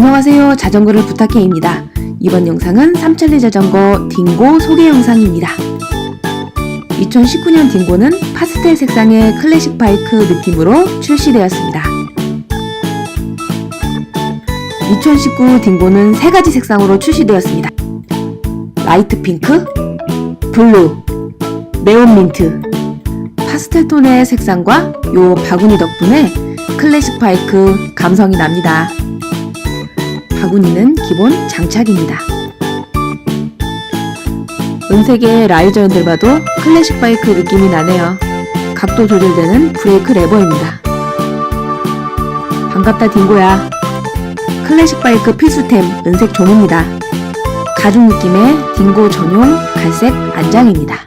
안녕하세요. 자전거를 부탁해입니다. 이번 영상은 삼천리 자전거 딩고 소개 영상입니다. 2019년 딩고는 파스텔 색상의 클래식 바이크 느낌으로 출시되었습니다. 2019 딩고는 세 가지 색상으로 출시되었습니다. 라이트 핑크, 블루, 네온 민트, 파스텔 톤의 색상과 요 바구니 덕분에 클래식 바이크 감성이 납니다. 바구니는 기본 장착입니다. 은색의 라이저 핸들봐도 클래식 바이크 느낌이 나네요. 각도 조절되는 브레이크 레버입니다. 반갑다 딩고야. 클래식 바이크 필수템 은색 종입니다. 가죽 느낌의 딩고 전용 갈색 안장입니다.